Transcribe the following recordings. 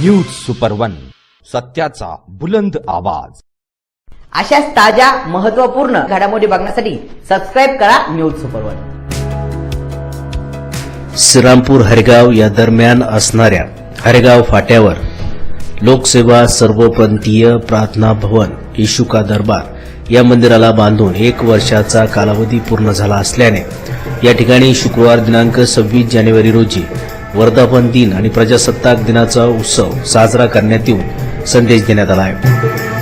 News super one सत्याचा बुलंद आवाज. अशाच ताज्या महत्त्वपूर्ण घडामोडी बघण्यासाठी सबस्क्राईब करा news super one Shrirampur Haregaon या दरम्यान असणाऱ्या हरेगाव फाट्यावर लोकसेवा सर्वपंथीय प्रार्थना भवन येशू का दरबार या मंदिराला बांधून एक वर्षाचा कालावधी पूर्ण झाला असल्याने या ठिकाणी शुक्रवार दिनांक सव्वीस जानेवारी रोजी वर्धापन दिन आणि प्रजासत्ताक दिनाचा उत्सव साजरा करण्यात येऊन संदेश देण्यात आला आहे.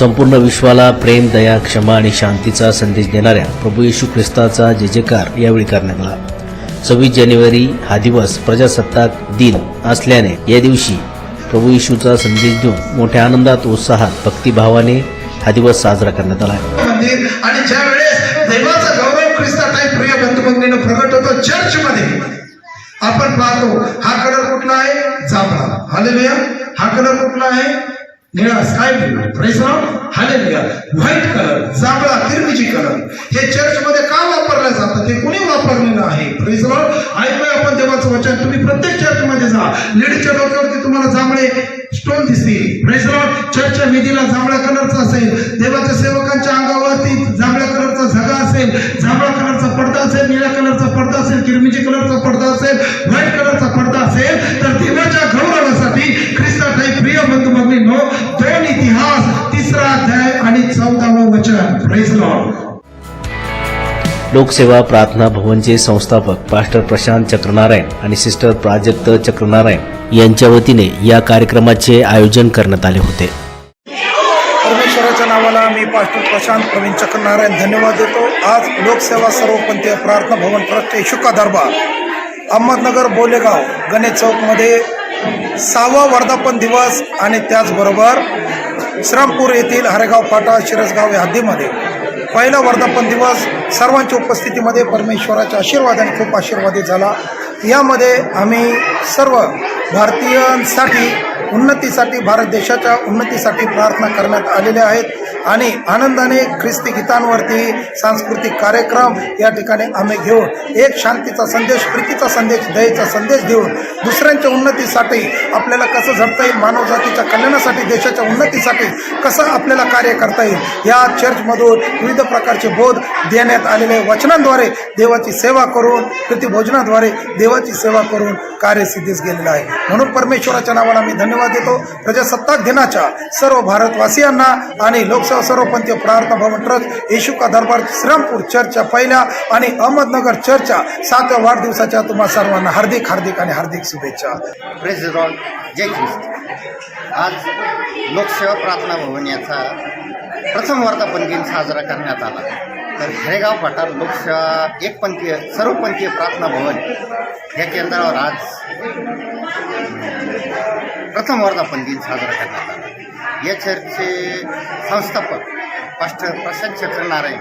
संपूर्ण विश्वाला प्रेम दया क्षमा आणि शांतीचा संदेश देणाऱ्या प्रभू येशू ख्रिस्ताचा जय जयकार यावेळी करण्यात आला. सव्वीस जानेवारी हा दिवस प्रजासत्ताक दिन असल्याने या दिवशी प्रभू येशूचा संदेश देऊन मोठ्या आनंदात उत्साहात भक्तिभावाने हा दिवस साजरा करण्यात आला आणि ज्या वेळेस देवाचा गौरव ख्रिस्तात प्रिय बंधुभगिनीनं प्रगट होतो चर्च मध्ये आपण पाहतो हा कलर कुठला आहे? जांभळा. हालेलुया हा कलर कुठला आहे? निळा स्काय ब्लू प्रेस हालेलुया व्हाईट कलर जांभळा तिरमिजी कलर हे चर्च मध्ये का वापरलं जातं? ते कुणी वापरलेलं आहे? प्रेस ऐकूया आपण देवाचं वचन. तुम्ही प्रत्येक चर्च मध्ये जा. लेडीजच्या डोक्यावरती तुम्हाला जांभळे स्टोन दिसतील. प्रेस चर्चच्या विधीला जांभळ्या कलरचा असेल. देवाच्या सेवकांच्या अंगावरती जांभळ्या कलरचा झगा असेल. जांभळा कलरचा पडदा असेल निळ्या कलरचा पडदा असेल किरमिजी कलरचा पडदा असेल व्हाईट कलरचा पडदा असेल. वचन प्रेस लॉर्ड लोकसेवा प्रार्थना भवनचे संस्थापक पास्टर प्रशांत चक्रनारायण आणि सिस्टर प्राजक्त चक्रनारायण यांच्या वतीने या कार्यक्रमाचे आयोजन करण्यात आले होते. परमेश्वराच्या नावाला मी पास्टर प्रशांत प्रवीण चक्रनारायण धन्यवाद देतो. आज लोकसेवा सर्वपंथीय प्रार्थना भवन ट्रस्ट शुका दरबार अहमदनगर बोलेगाव गणेश चौकमध्ये सहावा वर्धापन दिवस आणि त्याचबरोबर श्रामपूर येथील हरेगाव फाटा शिरसगाव या हद्दीमध्ये. पहिला वर्धापन दिवस सर्वांच्या उपस्थितीमध्ये परमेश्वराच्या आशीर्वादाने खूप आशीर्वादित झाला. यामध्ये आम्ही सर्व भारतीयांसाठी उन्नतीसाठी भारत देशाच्या उन्नतीसाठी प्रार्थना करण्यात आलेल्या आहेत. आणि आनंदाने ख्रिस्ती गीतांवरती सांस्कृतिक कार्यक्रम या ठिकाणी आम्ही घेऊन एक शांतीचा संदेश प्रीतीचा संदेश दयेचा संदेश देऊन दुसऱ्यांच्या उन्नतीसाठी आपल्याला कसं झटता येईल मानवजातीच्या कल्याणासाठी देशाच्या उन्नतीसाठी कसं आपल्याला कार्य करता येईल या चर्चमधून विविध प्रकारचे बोध देण्यात आलेले वचनांद्वारे देवाची सेवा करून प्रीतिभोजनाद्वारे देवाची सेवा करून कार्यसिद्धीस गेलेलं आहे. म्हणून परमेश्वराच्या नावाला मी धन्यवाद देतो. प्रजासत्ताक दिनाच्या सर्व भारतवासियांना आणि लोकसेवा सर्वपंथीय प्रार्थना भवन ट्रस्ट येशुका दरबार श्रीरामपूर चर्चच्या पहिल्या आणि अहमदनगर चर्चच्या सातव्या वाढदिवसाच्या तुम्हा सर्वांना हार्दिक हार्दिक आणि हार्दिक शुभेच्छा. जय ख्रिस्त आज लोकसेवा प्रार्थना भवन याचा प्रथम वर्धापन दिन साजरा करण्यात आला. तर हरेगाव फाटा लोकसेवा एकपंथीय सर्वपंथीय प्रार्थना भवन या केंद्रावर आज प्रथम वर्धापन दिन साजरा करण्यात आला. या चर्चचे संस्थापक पास्टर प्रसाद चक्रनारायण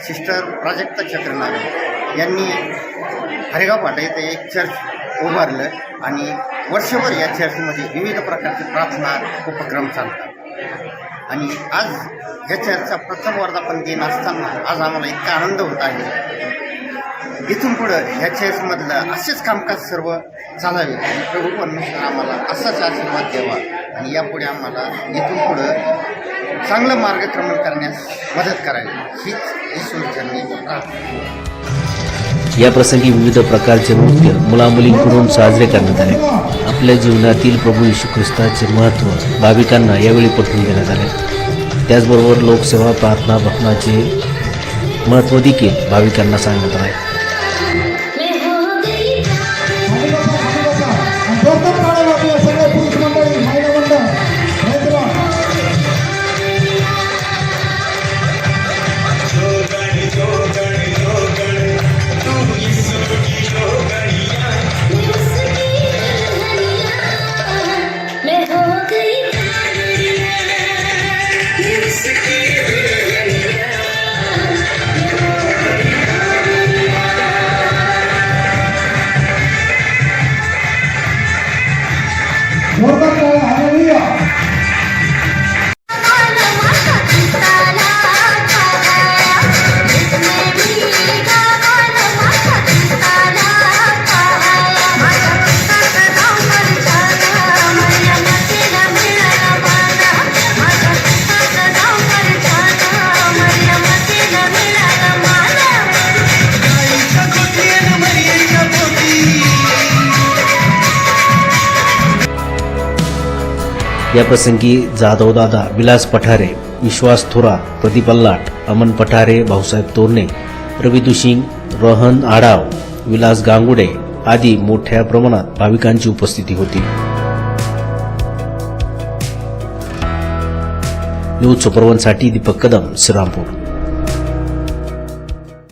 सिस्टर प्राजक्ता चक्रनारायण यांनी हरेगाव पाटा येथे एक चर्च उभारलं आणि वर्षभर या चर्चमध्ये विविध प्रकारचे प्रार्थना उपक्रम चालतात. आणि आज या चर्चचा प्रथम वर्धापन दिन असताना आज आम्हाला इतका आनंद होत आहे. इथून पुढं ह्या चर्चमधलं असेच कामकाज सर्व चालावे आणि प्रभू परमेश्वर आम्हाला असाच आशीर्वाद द्यावा. आणि यापुढे आम्हाला इथून पुढं चांगलं मार्गक्रमण करण्यास मदत करावी हीच ईश्वरचरणी प्रार्थना. या प्रसंगी विविध प्रकारचे नृत्य मुलामुलींकडून साजरे करण्यात आले. आपल्या जीवनातील प्रभू यशू ख्रिस्ताचे महत्त्व भाविकांना यावेळी पटवून देण्यात आले. त्याचबरोबर लोकसेवा प्रार्थना भक्नाचे महत्त्व देखील भाविकांना सांगण्यात आले. Yeah. याप्रसंगी जाधवदादा विलास पठारे विश्वास थोरात प्रदीप अल्लाट अमन पठारे भाऊसाहेब तोरणे रवी दुशिंग रोहन आडाव विलास गांगुडे आदी मोठ्या प्रमाणात भाविकांची उपस्थिती होती. न्यूज सुपरवनसाठी दीपक कदम श्रीरामपूर.